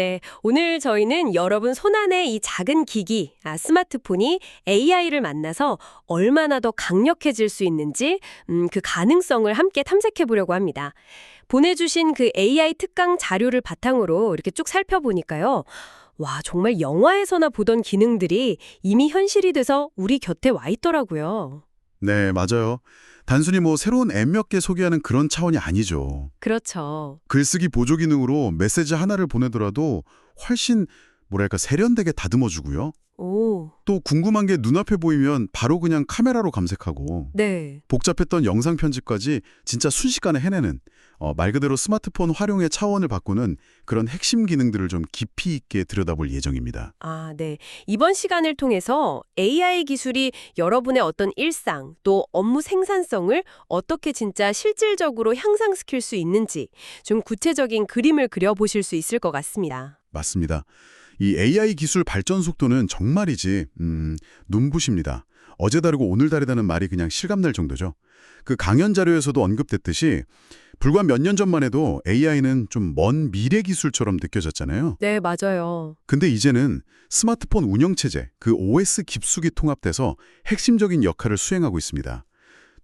네, 오늘 저희는 여러분 손안의 이 작은 기기, 아, 스마트폰이 AI를 만나서 얼마나 더 강력해질 수 있는지, 음, 그 가능성을 함께 탐색해 보려고 합니다. 보내주신 그 AI 특강 자료를 바탕으로 이렇게 쭉 살펴보니까요. 와, 정말 영화에서나 보던 기능들이 이미 현실이 돼서 우리 곁에 와 있더라고요. 네, 맞아요. 단순히 뭐 새로운 앱 몇 개 소개하는 그런 차원이 아니죠. 그렇죠. 글쓰기 보조 기능으로 메시지 하나를 보내더라도 훨씬 뭐랄까 세련되게 다듬어 주고요. 오, 또 궁금한 게 눈앞에 보이면 바로 그냥 카메라로 감색하고 네. 복잡했던 영상 편집까지 진짜 순식간에 해내는 어, 말 그대로 스마트폰 활용의 차원을 바꾸는 그런 핵심 기능들을 좀 깊이 있게 들여다볼 예정입니다. 아, 네. 이번 시간을 통해서 AI 기술이 여러분의 어떤 일상 또 업무 생산성을 어떻게 진짜 실질적으로 향상시킬 수 있는지 좀 구체적인 그림을 그려보실 수 있을 것 같습니다. 맞습니다. 이 AI 기술 발전 속도는 정말이지 음, 눈부십니다. 어제 다르고 오늘 다르다는 말이 그냥 실감날 정도죠. 그 강연 자료에서도 언급됐듯이 불과 몇 년 전만 해도 AI는 좀 먼 미래 기술처럼 느껴졌잖아요. 네, 맞아요. 근데 이제는 스마트폰 운영체제, 그 OS 깊숙이 통합돼서 핵심적인 역할을 수행하고 있습니다.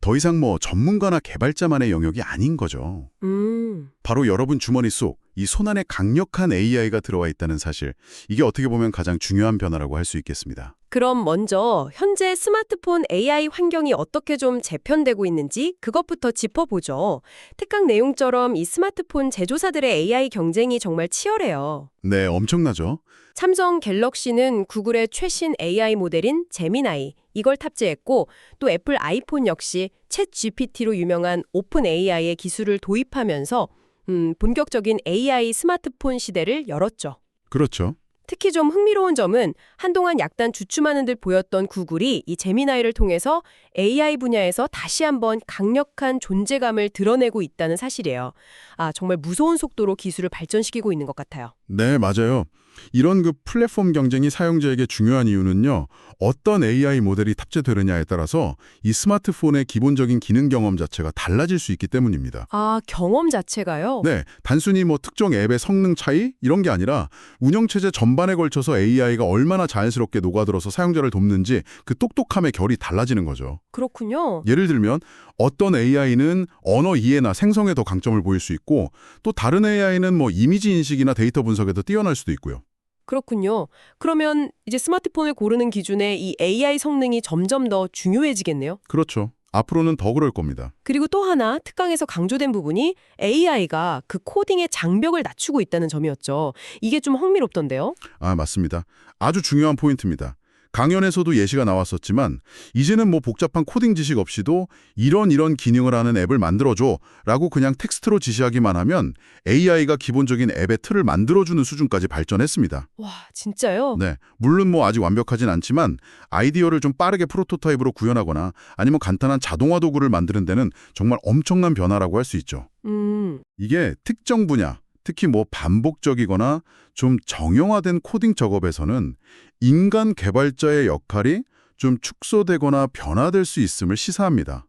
더 이상 뭐 전문가나 개발자만의 영역이 아닌 거죠. 음, 바로 여러분 주머니 속 이 손안에 강력한 AI가 들어와 있다는 사실, 이게 어떻게 보면 가장 중요한 변화라고 할 수 있겠습니다. 그럼 먼저 현재 스마트폰 AI 환경이 어떻게 좀 재편되고 있는지 그것부터 짚어보죠. 특강 내용처럼 이 스마트폰 제조사들의 AI 경쟁이 정말 치열해요. 네, 엄청나죠? 삼성 갤럭시는 구글의 최신 AI 모델인 제미나이 이걸 탑재했고 또 애플 아이폰 역시 챗 GPT로 유명한 오픈 AI의 기술을 도입하면서 음, 본격적인 AI 스마트폰 시대를 열었죠. 그렇죠. 특히 좀 흥미로운 점은 한동안 약간 주춤하는 듯 보였던 구글이 이 제미나이를 통해서 AI 분야에서 다시 한번 강력한 존재감을 드러내고 있다는 사실이에요. 아, 정말 무서운 속도로 기술을 발전시키고 있는 것 같아요. 네, 맞아요. 이런 그 플랫폼 경쟁이 사용자에게 중요한 이유는요. 어떤 AI 모델이 탑재되느냐에 따라서 이 스마트폰의 기본적인 기능 경험 자체가 달라질 수 있기 때문입니다. 아, 경험 자체가요? 네, 단순히 뭐 특정 앱의 성능 차이 이런 게 아니라 운영체제 전반에 걸쳐서 AI가 얼마나 자연스럽게 녹아들어서 사용자를 돕는지 그 똑똑함의 결이 달라지는 거죠. 그렇군요. 예를 들면 어떤 AI는 언어 이해나 생성에 더 강점을 보일 수 있고 또 다른 AI는 뭐 이미지 인식이나 데이터 분석에 더 뛰어날 수도 있고요. 그렇군요. 그러면 이제 스마트폰을 고르는 기준에 이 AI 성능이 점점 더 중요해지겠네요. 그렇죠. 앞으로는 더 그럴 겁니다. 그리고 또 하나 특강에서 강조된 부분이 AI가 그 코딩의 장벽을 낮추고 있다는 점이었죠. 이게 좀 흥미롭던데요. 아, 맞습니다. 아주 중요한 포인트입니다. 강연에서도 예시가 나왔었지만 이제는 뭐 복잡한 코딩 지식 없이도 이런 이런 기능을 하는 앱을 만들어줘 라고 그냥 텍스트로 지시하기만 하면 AI가 기본적인 앱의 틀을 만들어주는 수준까지 발전했습니다. 와, 진짜요? 네, 물론 뭐 아직 완벽하진 않지만 아이디어를 좀 빠르게 프로토타입으로 구현하거나 아니면 간단한 자동화 도구를 만드는 데는 정말 엄청난 변화라고 할 수 있죠. 음, 이게 특정 분야, 특히 뭐 반복적이거나 좀 정형화된 코딩 작업에서는 인간 개발자의 역할이 좀 축소되거나 변화될 수 있음을 시사합니다.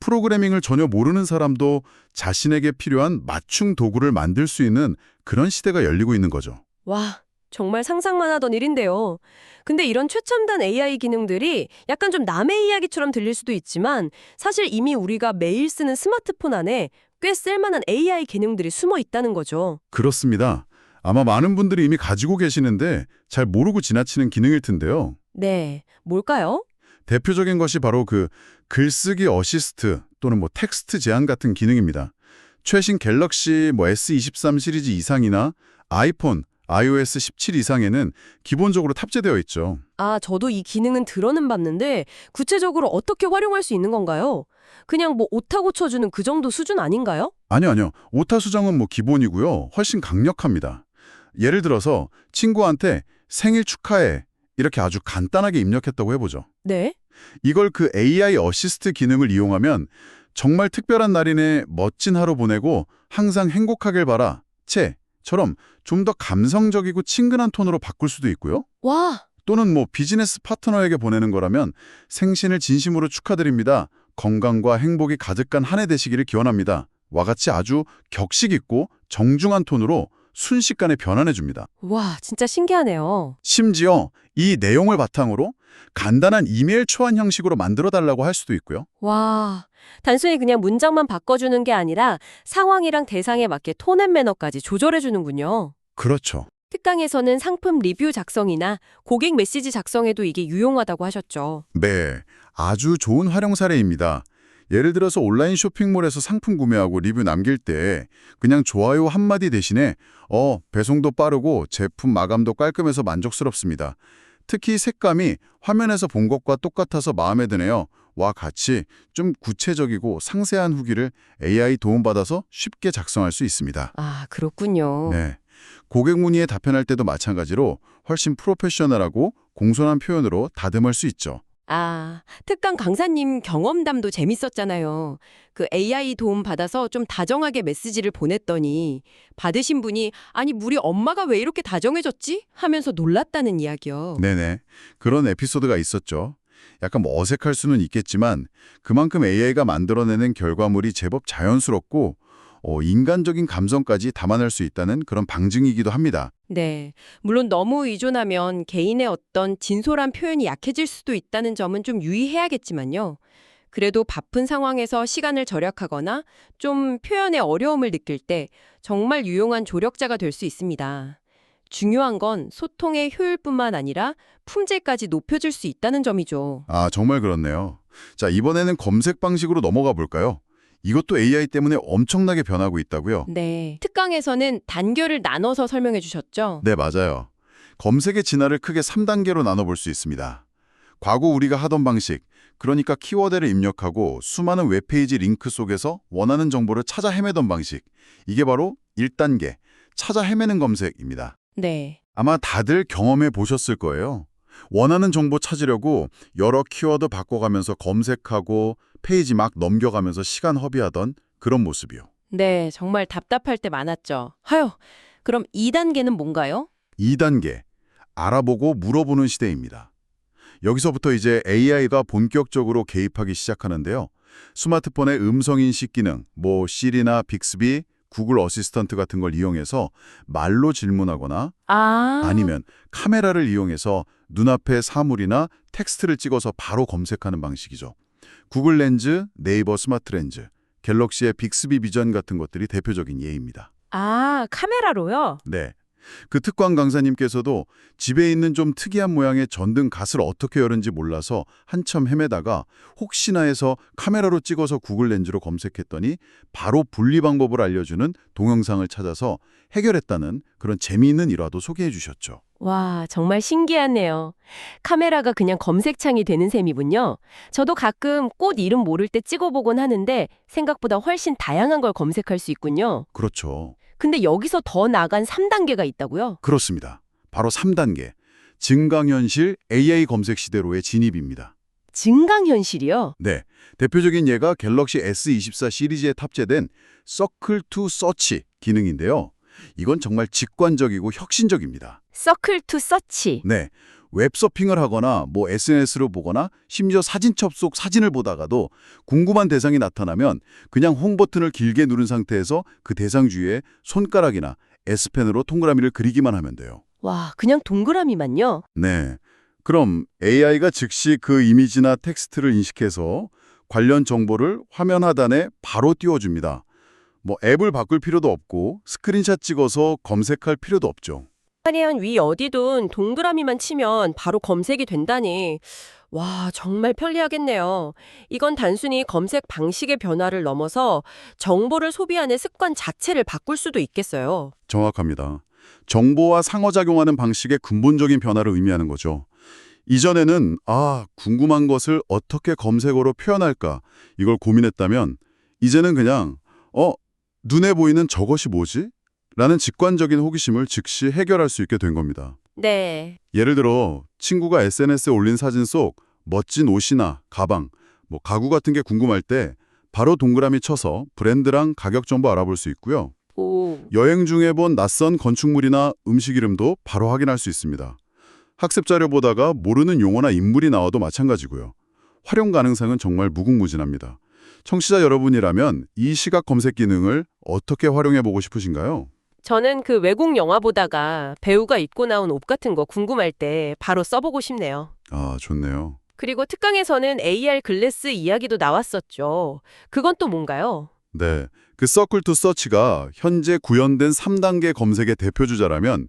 프로그래밍을 전혀 모르는 사람도 자신에게 필요한 맞춤 도구를 만들 수 있는 그런 시대가 열리고 있는 거죠. 와, 정말 상상만 하던 일인데요. 근데 이런 최첨단 AI 기능들이 약간 좀 남의 이야기처럼 들릴 수도 있지만 사실 이미 우리가 매일 쓰는 스마트폰 안에 꽤 쓸만한 AI 기능들이 숨어 있다는 거죠. 그렇습니다. 아마 많은 분들이 이미 가지고 계시는데 잘 모르고 지나치는 기능일 텐데요. 네, 뭘까요? 대표적인 것이 바로 그 글쓰기 어시스트 또는 뭐 텍스트 제한 같은 기능입니다. 최신 갤럭시 뭐 S23 시리즈 이상이나 아이폰, iOS 17 이상에는 기본적으로 탑재되어 있죠. 아, 저도 이 기능은 들어는 봤는데 구체적으로 어떻게 활용할 수 있는 건가요? 그냥 뭐 오타 고쳐주는 그 정도 수준 아닌가요? 아니요, 아니요. 오타 수정은 뭐 기본이고요. 훨씬 강력합니다. 예를 들어서 친구한테 생일 축하해 이렇게 아주 간단하게 입력했다고 해보죠. 네. 이걸 그 AI 어시스트 기능을 이용하면 정말 특별한 날이네 멋진 하루 보내고 항상 행복하길 바라 채 처럼 좀 더 감성적이고 친근한 톤으로 바꿀 수도 있고요. 와, 또는 뭐 비즈니스 파트너에게 보내는 거라면 생신을 진심으로 축하드립니다. 건강과 행복이 가득한 한 해 되시기를 기원합니다. 와 같이 아주 격식 있고 정중한 톤으로 순식간에 변환해 줍니다. 와, 진짜 신기하네요. 심지어 이 내용을 바탕으로 간단한 이메일 초안 형식으로 만들어 달라고 할 수도 있고요. 와, 단순히 그냥 문장만 바꿔주는 게 아니라 상황이랑 대상에 맞게 톤앤 매너까지 조절해 주는군요. 그렇죠. 특강에서는 상품 리뷰 작성이나 고객 메시지 작성에도 이게 유용하다고 하셨죠. 네, 아주 좋은 활용 사례입니다. 예를 들어서 온라인 쇼핑몰에서 상품 구매하고 리뷰 남길 때 그냥 좋아요 한마디 대신에 어, 배송도 빠르고 제품 마감도 깔끔해서 만족스럽습니다. 특히 색감이 화면에서 본 것과 똑같아서 마음에 드네요. 와 같이 좀 구체적이고 상세한 후기를 AI 도움받아서 쉽게 작성할 수 있습니다. 아, 그렇군요. 네. 고객 문의에 답변할 때도 마찬가지로 훨씬 프로페셔널하고 공손한 표현으로 다듬을 수 있죠. 아, 특강 강사님 경험담도 재밌었잖아요. 그 AI 도움 받아서 좀 다정하게 메시지를 보냈더니 받으신 분이 아니 우리 엄마가 왜 이렇게 다정해졌지? 하면서 놀랐다는 이야기요. 네네. 그런 에피소드가 있었죠. 약간 뭐 어색할 수는 있겠지만 그만큼 AI가 만들어내는 결과물이 제법 자연스럽고 어, 인간적인 감성까지 담아낼 수 있다는 그런 방증이기도 합니다. 네. 물론 너무 의존하면 개인의 어떤 진솔한 표현이 약해질 수도 있다는 점은 좀 유의해야겠지만요. 그래도 바쁜 상황에서 시간을 절약하거나 좀 표현에 어려움을 느낄 때 정말 유용한 조력자가 될 수 있습니다. 중요한 건 소통의 효율뿐만 아니라 품질까지 높여줄 수 있다는 점이죠. 아, 정말 그렇네요. 자, 이번에는 검색 방식으로 넘어가 볼까요? 이것도 AI 때문에 엄청나게 변하고 있다고요? 네. 특강에서는 단결을 나눠서 설명해 주셨죠? 네, 맞아요. 검색의 진화를 크게 3단계로 나눠볼 수 있습니다. 과거 우리가 하던 방식, 그러니까 키워드를 입력하고 수많은 웹페이지 링크 속에서 원하는 정보를 찾아 헤매던 방식. 이게 바로 1단계, 찾아 헤매는 검색입니다. 네. 아마 다들 경험해 보셨을 거예요. 원하는 정보 찾으려고 여러 키워드 바꿔가면서 검색하고 페이지 막 넘겨가면서 시간 허비하던 그런 모습이요. 네, 정말 답답할 때 많았죠. 하여, 그럼 2단계는 뭔가요? 2단계, 알아보고 물어보는 시대입니다. 여기서부터 이제 AI가 본격적으로 개입하기 시작하는데요. 스마트폰의 음성인식 기능, 뭐 시리나 빅스비, 구글 어시스턴트 같은 걸 이용해서 말로 질문하거나 아, 아니면 카메라를 이용해서 눈앞의 사물이나 텍스트를 찍어서 바로 검색하는 방식이죠. 구글 렌즈, 네이버 스마트 렌즈, 갤럭시의 빅스비 비전 같은 것들이 대표적인 예입니다. 아, 카메라로요? 네. 그 특강 강사님께서도 집에 있는 좀 특이한 모양의 전등 갓을 어떻게 여는지 몰라서 한참 헤매다가 혹시나 해서 카메라로 찍어서 구글 렌즈로 검색했더니 바로 분리 방법을 알려주는 동영상을 찾아서 해결했다는 그런 재미있는 일화도 소개해 주셨죠. 와, 정말 신기하네요. 카메라가 그냥 검색창이 되는 셈이군요. 저도 가끔 꽃 이름 모를 때 찍어보곤 하는데 생각보다 훨씬 다양한 걸 검색할 수 있군요. 그렇죠. 근데 여기서 더 나간 3단계가 있다고요? 그렇습니다. 바로 3단계. 증강현실 AI 검색 시대로의 진입입니다. 증강현실이요? 네. 대표적인 예가 갤럭시 S24 시리즈에 탑재된 서클 투 서치 기능인데요. 이건 정말 직관적이고 혁신적입니다. 서클 투 서치. 네. 웹서핑을 하거나 뭐 SNS로 보거나 심지어 사진 첩 속 사진을 보다가도 궁금한 대상이 나타나면 그냥 홈 버튼을 길게 누른 상태에서 그 대상 주위에 손가락이나 S펜으로 동그라미를 그리기만 하면 돼요. 와, 그냥 동그라미만요? 네. 그럼 AI가 즉시 그 이미지나 텍스트를 인식해서 관련 정보를 화면 하단에 바로 띄워줍니다. 뭐 앱을 바꿀 필요도 없고 스크린샷 찍어서 검색할 필요도 없죠. 화면 위 어디든 동그라미만 치면 바로 검색이 된다니. 와, 정말 편리하겠네요. 이건 단순히 검색 방식의 변화를 넘어서 정보를 소비하는 습관 자체를 바꿀 수도 있겠어요. 정확합니다. 정보와 상호작용하는 방식의 근본적인 변화를 의미하는 거죠. 이전에는 아, 궁금한 것을 어떻게 검색어로 표현할까 이걸 고민했다면 이제는 그냥 어, 눈에 보이는 저것이 뭐지? 라는 직관적인 호기심을 즉시 해결할 수 있게 된 겁니다. 네. 예를 들어 친구가 SNS에 올린 사진 속 멋진 옷이나 가방, 뭐 가구 같은 게 궁금할 때 바로 동그라미 쳐서 브랜드랑 가격 정보 알아볼 수 있고요. 오. 여행 중에 본 낯선 건축물이나 음식 이름도 바로 확인할 수 있습니다. 학습 자료 보다가 모르는 용어나 인물이 나와도 마찬가지고요. 활용 가능성은 정말 무궁무진합니다. 청취자 여러분이라면 이 시각 검색 기능을 어떻게 활용해 보고 싶으신가요? 저는 그 외국 영화 보다가 배우가 입고 나온 옷 같은 거 궁금할 때 바로 써보고 싶네요. 아, 좋네요. 그리고 특강에서는 AR 글래스 이야기도 나왔었죠. 그건 또 뭔가요? 네. 그 서클 투 서치가 현재 구현된 3단계 검색의 대표 주자라면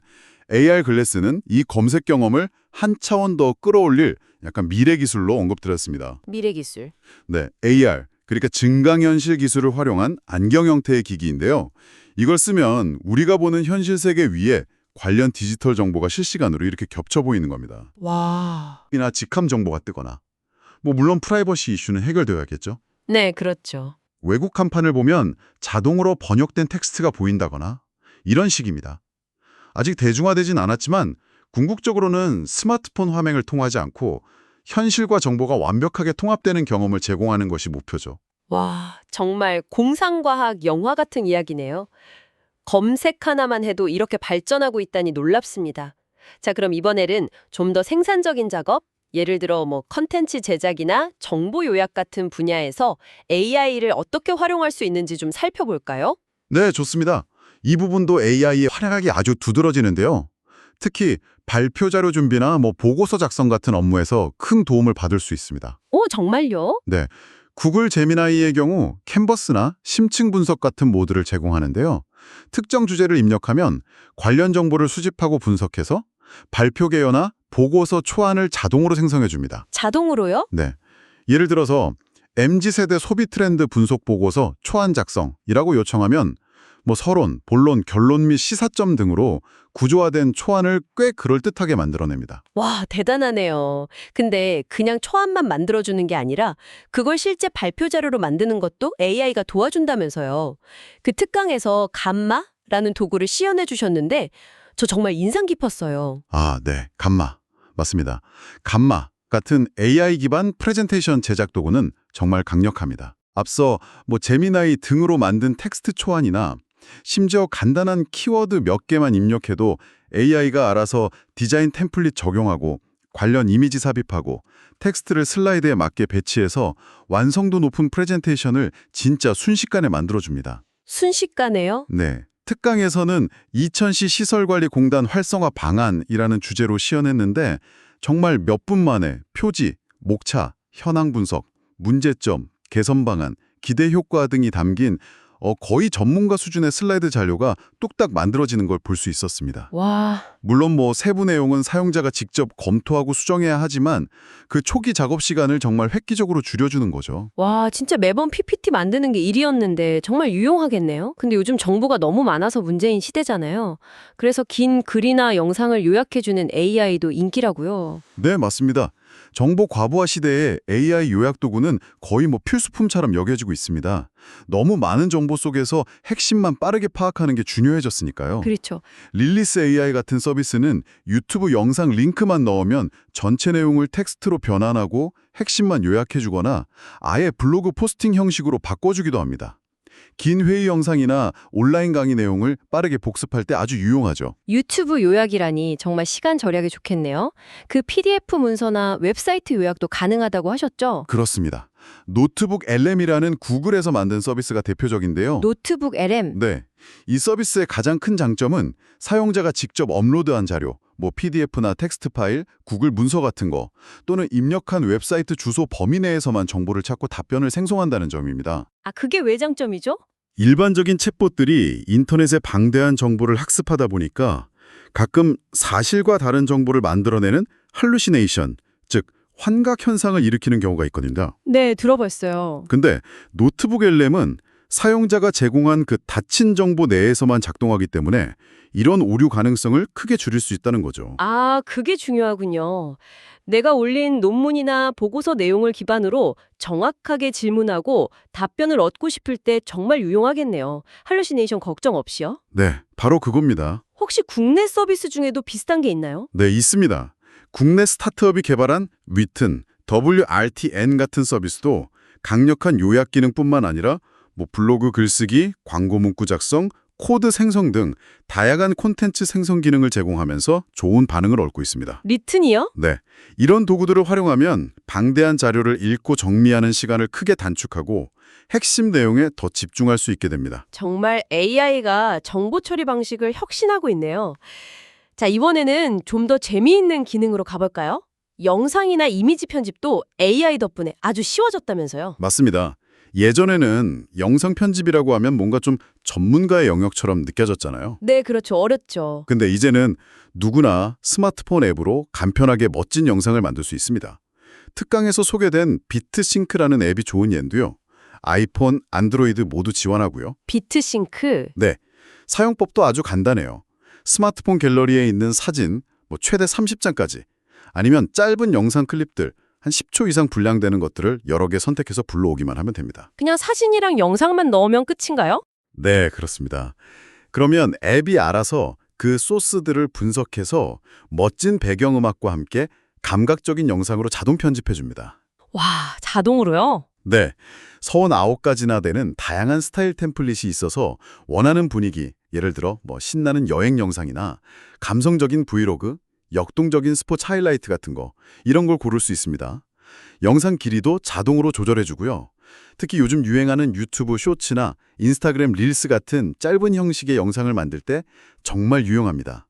AR 글래스는 이 검색 경험을 한 차원 더 끌어올릴 약간 미래 기술로 언급드렸습니다. 미래 기술. 네, AR, 그러니까 증강현실 기술을 활용한 안경 형태의 기기인데요. 이걸 쓰면 우리가 보는 현실 세계 위에 관련 디지털 정보가 실시간으로 이렇게 겹쳐 보이는 겁니다. 와. 이나 직함 정보가 뜨거나 뭐 물론 프라이버시 이슈는 해결되어야겠죠. 네, 그렇죠. 외국 간판을 보면 자동으로 번역된 텍스트가 보인다거나 이런 식입니다. 아직 대중화되진 않았지만 궁극적으로는 스마트폰 화면을 통하지 않고 현실과 정보가 완벽하게 통합되는 경험을 제공하는 것이 목표죠. 와, 정말 공상과학 영화 같은 이야기네요. 검색 하나만 해도 이렇게 발전하고 있다니 놀랍습니다. 자, 그럼 이번에는 좀 더 생산적인 작업, 예를 들어 뭐 컨텐츠 제작이나 정보 요약 같은 분야에서 AI를 어떻게 활용할 수 있는지 좀 살펴볼까요? 네, 좋습니다. 이 부분도 AI의 활약이 아주 두드러지는데요. 특히 발표 자료 준비나 뭐 보고서 작성 같은 업무에서 큰 도움을 받을 수 있습니다. 오, 정말요? 구글 제미나이의 경우 캔버스나 심층 분석 같은 모드를 제공하는데요. 특정 주제를 입력하면 관련 정보를 수집하고 분석해서 발표 개요나 보고서 초안을 자동으로 생성해 줍니다. 자동으로요? 네. 예를 들어서 MZ세대 소비 트렌드 분석 보고서 초안 작성이라고 요청하면 뭐 서론, 본론, 결론 및 시사점 등으로 구조화된 초안을 꽤 그럴듯하게 만들어냅니다. 와, 대단하네요. 근데 그냥 초안만 만들어주는 게 아니라 그걸 실제 발표 자료로 만드는 것도 AI가 도와준다면서요. 그 특강에서 감마라는 도구를 시연해 주셨는데 저 정말 인상 깊었어요. 아, 네. 감마. 맞습니다. 감마 같은 AI 기반 프레젠테이션 제작 도구는 정말 강력합니다. 앞서 뭐 제미나이 등으로 만든 텍스트 초안이나 심지어 간단한 키워드 몇 개만 입력해도 AI가 알아서 디자인 템플릿 적용하고 관련 이미지 삽입하고 텍스트를 슬라이드에 맞게 배치해서 완성도 높은 프레젠테이션을 진짜 순식간에 만들어줍니다. 순식간에요? 네. 특강에서는 2000시 시설관리공단 활성화 방안이라는 주제로 시연했는데 정말 몇 분 만에 표지, 목차, 현황 분석, 문제점, 개선 방안, 기대 효과 등이 담긴 어, 거의 전문가 수준의 슬라이드 자료가 뚝딱 만들어지는 걸 볼 수 있었습니다. 와, 물론 뭐 세부 내용은 사용자가 직접 검토하고 수정해야 하지만 그 초기 작업 시간을 정말 획기적으로 줄여주는 거죠. 와, 진짜 매번 PPT 만드는 게 일이었는데 정말 유용하겠네요. 근데 요즘 정보가 너무 많아서 문제인 시대잖아요. 그래서 긴 글이나 영상을 요약해주는 AI도 인기라고요. 네, 맞습니다. 정보 과부하 시대에 AI 요약 도구는 거의 뭐 필수품처럼 여겨지고 있습니다. 너무 많은 정보 속에서 핵심만 빠르게 파악하는 게 중요해졌으니까요. 그렇죠. 릴리스 AI 같은 서비스는 유튜브 영상 링크만 넣으면 전체 내용을 텍스트로 변환하고 핵심만 요약해주거나 아예 블로그 포스팅 형식으로 바꿔주기도 합니다. 긴 회의 영상이나 온라인 강의 내용을 빠르게 복습할 때 아주 유용하죠. 유튜브 요약이라니 정말 시간 절약에 좋겠네요. 그 PDF 문서나 웹사이트 요약도 가능하다고 하셨죠? 그렇습니다. 노트북 LM이라는 구글에서 만든 서비스가 대표적인데요. 노트북 LM. 네. 이 서비스의 가장 큰 장점은 사용자가 직접 업로드한 자료, 뭐 PDF나 텍스트 파일, 구글 문서 같은 거, 또는 입력한 웹사이트 주소 범위 내에서만 정보를 찾고 답변을 생성한다는 점입니다. 아, 그게 왜 장점이죠? 일반적인 챗봇들이 인터넷의 방대한 정보를 학습하다 보니까 가끔 사실과 다른 정보를 만들어내는 할루시네이션, 즉 환각 현상을 일으키는 경우가 있거든요. 네, 들어봤어요. 근데 노트북 LM은 사용자가 제공한 그 닫힌 정보 내에서만 작동하기 때문에 이런 오류 가능성을 크게 줄일 수 있다는 거죠. 아, 그게 중요하군요. 내가 올린 논문이나 보고서 내용을 기반으로 정확하게 질문하고 답변을 얻고 싶을 때 정말 유용하겠네요. 할루시네이션 걱정 없이요? 네, 바로 그겁니다. 혹시 국내 서비스 중에도 비슷한 게 있나요? 네, 있습니다. 국내 스타트업이 개발한 위튼, WRTN 같은 서비스도 강력한 요약 기능뿐만 아니라 뭐 블로그 글쓰기, 광고 문구 작성, 코드 생성 등 다양한 콘텐츠 생성 기능을 제공하면서 좋은 반응을 얻고 있습니다. 리튼이요? 네, 이런 도구들을 활용하면 방대한 자료를 읽고 정리하는 시간을 크게 단축하고 핵심 내용에 더 집중할 수 있게 됩니다. 정말 AI가 정보 처리 방식을 혁신하고 있네요. 자, 이번에는 좀 더 재미있는 기능으로 가볼까요? 영상이나 이미지 편집도 AI 덕분에 아주 쉬워졌다면서요. 맞습니다. 예전에는 영상 편집이라고 하면 뭔가 좀 전문가의 영역처럼 느껴졌잖아요. 네, 그렇죠. 어렵죠. 근데 이제는 누구나 스마트폰 앱으로 간편하게 멋진 영상을 만들 수 있습니다. 특강에서 소개된 비트싱크라는 앱이 좋은 예인데요. 아이폰, 안드로이드 모두 지원하고요. 비트싱크. 네, 사용법도 아주 간단해요. 스마트폰 갤러리에 있는 사진, 뭐 최대 30장까지, 아니면 짧은 영상 클립들, 한 10초 이상 분량되는 것들을 여러 개 선택해서 불러오기만 하면 됩니다. 그냥 사진이랑 영상만 넣으면 끝인가요? 네, 그렇습니다. 그러면 앱이 알아서 그 소스들을 분석해서 멋진 배경음악과 함께 감각적인 영상으로 자동 편집해 줍니다. 와, 자동으로요? 네, 서원 아홉 가지나 되는 다양한 스타일 템플릿이 있어서 원하는 분위기, 예를 들어 뭐 신나는 여행 영상이나 감성적인 브이로그, 역동적인 스포츠 하이라이트 같은 거 이런 걸 고를 수 있습니다. 영상 길이도 자동으로 조절해 주고요. 특히 요즘 유행하는 유튜브 쇼츠나 인스타그램 릴스 같은 짧은 형식의 영상을 만들 때 정말 유용합니다.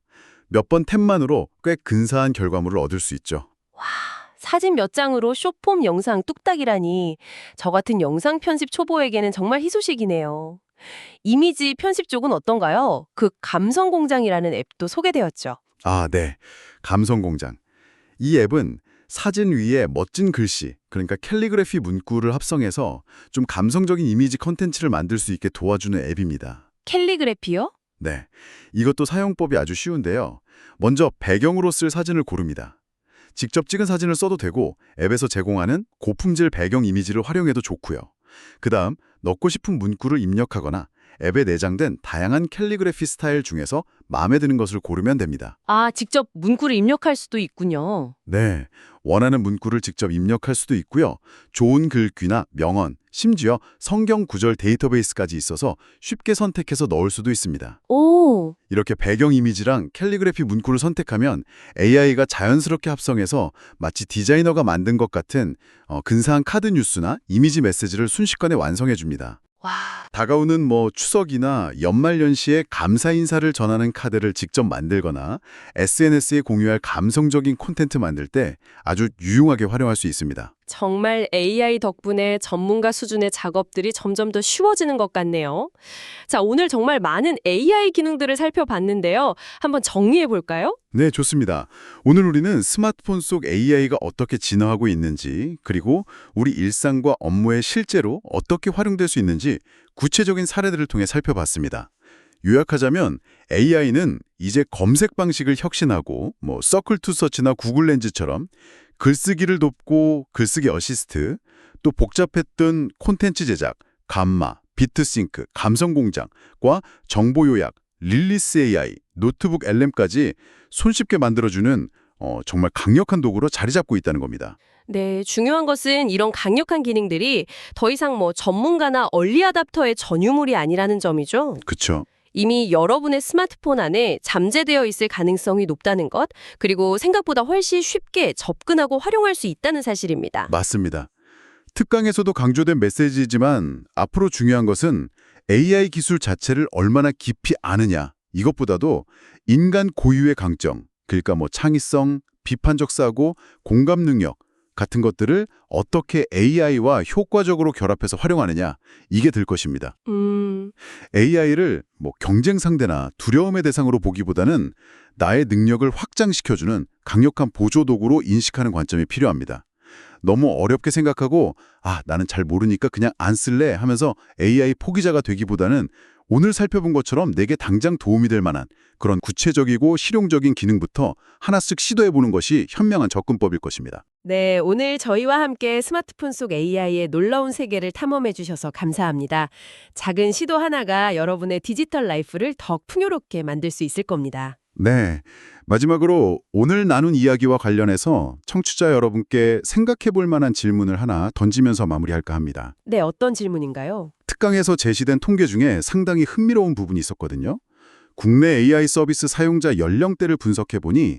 몇 번 탭만으로 꽤 근사한 결과물을 얻을 수 있죠. 사진 몇 장으로 쇼폼 영상 뚝딱이라니 저 같은 영상 편집 초보에게는 정말 희소식이네요. 이미지 편집 쪽은 어떤가요? 그 감성공장이라는 앱도 소개되었죠. 아, 네. 감성공장. 이 앱은 사진 위에 멋진 글씨, 그러니까 캘리그래피 문구를 합성해서 좀 감성적인 이미지 컨텐츠를 만들 수 있게 도와주는 앱입니다. 캘리그래피요? 네. 이것도 사용법이 아주 쉬운데요. 먼저 배경으로 쓸 사진을 고릅니다. 직접 찍은 사진을 써도 되고 앱에서 제공하는 고품질 배경 이미지를 활용해도 좋고요. 그 다음 넣고 싶은 문구를 입력하거나 앱에 내장된 다양한 캘리그래피 스타일 중에서 마음에 드는 것을 고르면 됩니다. 아, 직접 문구를 입력할 수도 있군요. 네, 원하는 문구를 직접 입력할 수도 있고요. 좋은 글귀나 명언, 심지어 성경 구절 데이터베이스까지 있어서 쉽게 선택해서 넣을 수도 있습니다. 오, 이렇게 배경 이미지랑 캘리그래피 문구를 선택하면 AI가 자연스럽게 합성해서 마치 디자이너가 만든 것 같은 어, 근사한 카드 뉴스나 이미지 메시지를 순식간에 완성해 줍니다. 와, 다가오는 뭐 추석이나 연말연시에 감사 인사를 전하는 카드를 직접 만들거나 SNS에 공유할 감성적인 콘텐트 만들 때 아주 유용하게 활용할 수 있습니다. 정말 AI 덕분에 전문가 수준의 작업들이 점점 더 쉬워지는 것 같네요. 자, 오늘 정말 많은 AI 기능들을 살펴봤는데요. 한번 정리해 볼까요? 네, 좋습니다. 오늘 우리는 스마트폰 속 AI가 어떻게 진화하고 있는지, 그리고 우리 일상과 업무에 실제로 어떻게 활용될 수 있는지 구체적인 사례들을 통해 살펴봤습니다. 요약하자면 AI는 이제 검색 방식을 혁신하고 뭐 서클 투 서치나 구글 렌즈처럼 글쓰기를 돕고 글쓰기 어시스트, 또 복잡했던 콘텐츠 제작, 감마, 비트싱크, 감성공장과 정보 요약, 릴리스 AI, 노트북 LM까지 손쉽게 만들어주는 어, 정말 강력한 도구로 자리 잡고 있다는 겁니다. 네, 중요한 것은 이런 강력한 기능들이 더 이상 뭐 전문가나 얼리 아답터의 전유물이 아니라는 점이죠. 그쵸? 이미 여러분의 스마트폰 안에 잠재되어 있을 가능성이 높다는 것, 그리고 생각보다 훨씬 쉽게 접근하고 활용할 수 있다는 사실입니다. 맞습니다. 특강에서도 강조된 메시지지만 앞으로 중요한 것은 AI 기술 자체를 얼마나 깊이 아느냐 이것보다도 인간 고유의 강점, 그러니까 뭐 창의성, 비판적 사고, 공감 능력 같은 것들을 어떻게 AI와 효과적으로 결합해서 활용하느냐 이게 될 것입니다. 음, AI를 뭐 경쟁 상대나 두려움의 대상으로 보기보다는 나의 능력을 확장시켜주는 강력한 보조 도구로 인식하는 관점이 필요합니다. 너무 어렵게 생각하고 아 나는 잘 모르니까 그냥 안 쓸래 하면서 AI 포기자가 되기보다는 오늘 살펴본 것처럼 내게 당장 도움이 될 만한 그런 구체적이고 실용적인 기능부터 하나씩 시도해보는 것이 현명한 접근법일 것입니다. 네, 오늘 저희와 함께 스마트폰 속 AI의 놀라운 세계를 탐험해 주셔서 감사합니다. 작은 시도 하나가 여러분의 디지털 라이프를 더 풍요롭게 만들 수 있을 겁니다. 네. 마지막으로 오늘 나눈 이야기와 관련해서 청취자 여러분께 생각해 볼 만한 질문을 하나 던지면서 마무리할까 합니다. 네, 어떤 질문인가요? 특강에서 제시된 통계 중에 상당히 흥미로운 부분이 있었거든요. 국내 AI 서비스 사용자 연령대를 분석해 보니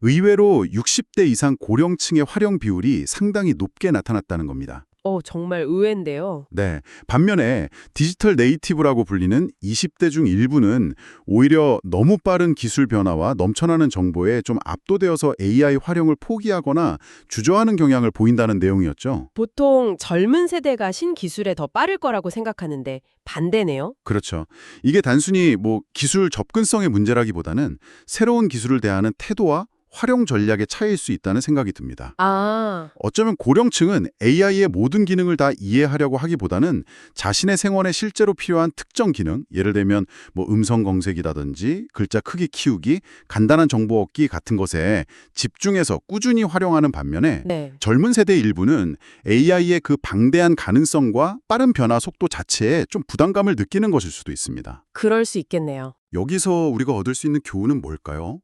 의외로 60대 이상 고령층의 활용 비율이 상당히 높게 나타났다는 겁니다. 어, 정말 의외인데요. 네. 반면에 디지털 네이티브라고 불리는 20대 중 일부는 오히려 너무 빠른 기술 변화와 넘쳐나는 정보에 좀 압도되어서 AI 활용을 포기하거나 주저하는 경향을 보인다는 내용이었죠. 보통 젊은 세대가 신기술에 더 빠를 거라고 생각하는데 반대네요. 그렇죠. 이게 단순히 뭐 기술 접근성의 문제라기보다는 새로운 기술을 대하는 태도와 활용 전략의 차이일 수 있다는 생각이 듭니다. 아, 어쩌면 고령층은 AI의 모든 기능을 다 이해하려고 하기보다는 자신의 생활에 실제로 필요한 특정 기능, 예를 들면 뭐 음성 검색이라든지 글자 크기 키우기, 간단한 정보 얻기 같은 것에 집중해서 꾸준히 활용하는 반면에 네. 젊은 세대 일부는 AI의 그 방대한 가능성과 빠른 변화 속도 자체에 좀 부담감을 느끼는 것일 수도 있습니다. 그럴 수 있겠네요. 여기서 우리가 얻을 수 있는 교훈은 뭘까요?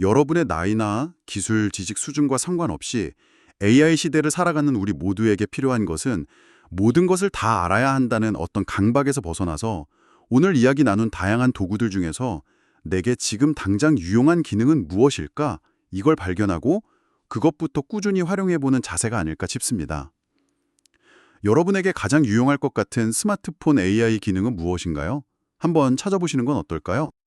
여러분의 나이나 기술, 지식 수준과 상관없이 AI 시대를 살아가는 우리 모두에게 필요한 것은 모든 것을 다 알아야 한다는 어떤 강박에서 벗어나서 오늘 이야기 나눈 다양한 도구들 중에서 내게 지금 당장 유용한 기능은 무엇일까? 이걸 발견하고 그것부터 꾸준히 활용해보는 자세가 아닐까 싶습니다. 여러분에게 가장 유용할 것 같은 스마트폰 AI 기능은 무엇인가요? 한번 찾아보시는 건 어떨까요?